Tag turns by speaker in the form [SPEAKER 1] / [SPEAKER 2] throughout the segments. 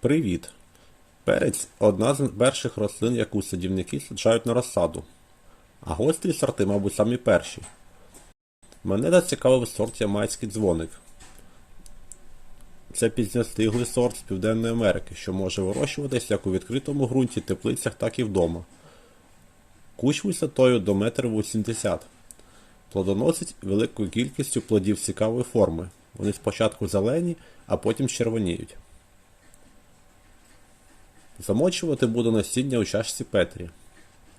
[SPEAKER 1] Привіт! Перець одна з перших рослин, яку садівники саджають на розсаду. А гострі сорти, мабуть, самі перші. Мене зацікавив сорт ямайський дзвоник. Це пізньостиглий сорт з Південної Америки, що може вирощуватись як у відкритому ґрунті, теплицях, так і вдома. Кущ висотою до 1,80 м. Плодоносить великою кількістю плодів цікавої форми. Вони спочатку зелені, а потім червоніють. Замочувати буду насіння у чашці Петрі.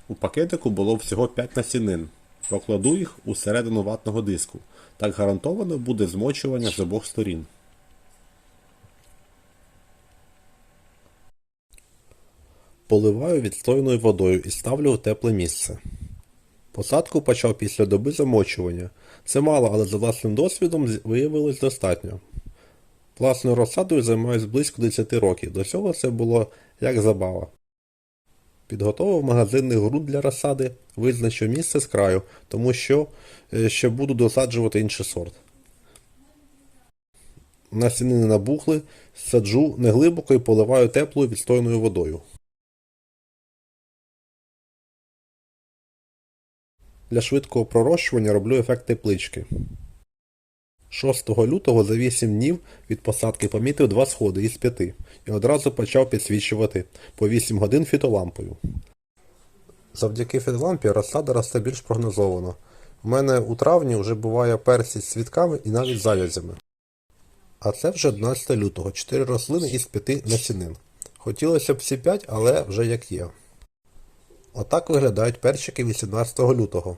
[SPEAKER 1] У пакетику було всього 5 насінин. Покладу їх у середину ватного диску. Так гарантовано буде змочування з обох сторін. Поливаю відстойною водою і ставлю у тепле місце. Посадку почав після доби замочування. Це мало, але за власним досвідом виявилось достатньо. Власною розсадою займаюся близько 10 років. До цього це було як забава. Підготовив магазинний ґрунт для розсади, визначив місце з краю, тому що е, ще буду досаджувати інший сорт. Насінини набухли, саджу неглибоко і поливаю теплою відстойною водою. Для швидкого пророщування роблю ефект теплички. 6 лютого за 8 днів від посадки помітив два сходи із 5 і одразу почав підсвічувати по 8 годин фітолампою. Завдяки фітолампі розсада росте більш прогнозовано. У мене у травні вже буває персі з цвітками і навіть зав'язями. А це вже 11 лютого, 4 рослини із 5 насінин. Хотілося б всі 5, але вже як є. Отак виглядають перчики 18 лютого.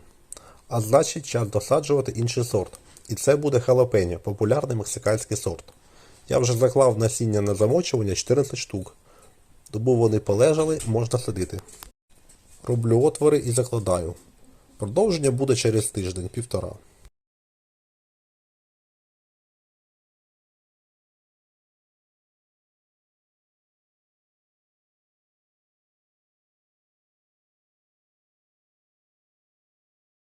[SPEAKER 1] А значить час досаджувати інший сорт. І це буде халапеньо, популярний мексиканський сорт. Я вже заклав насіння на замочування 14 штук. Добу вони полежали, можна садити. Роблю отвори і закладаю. Продовження буде через тиждень-півтора.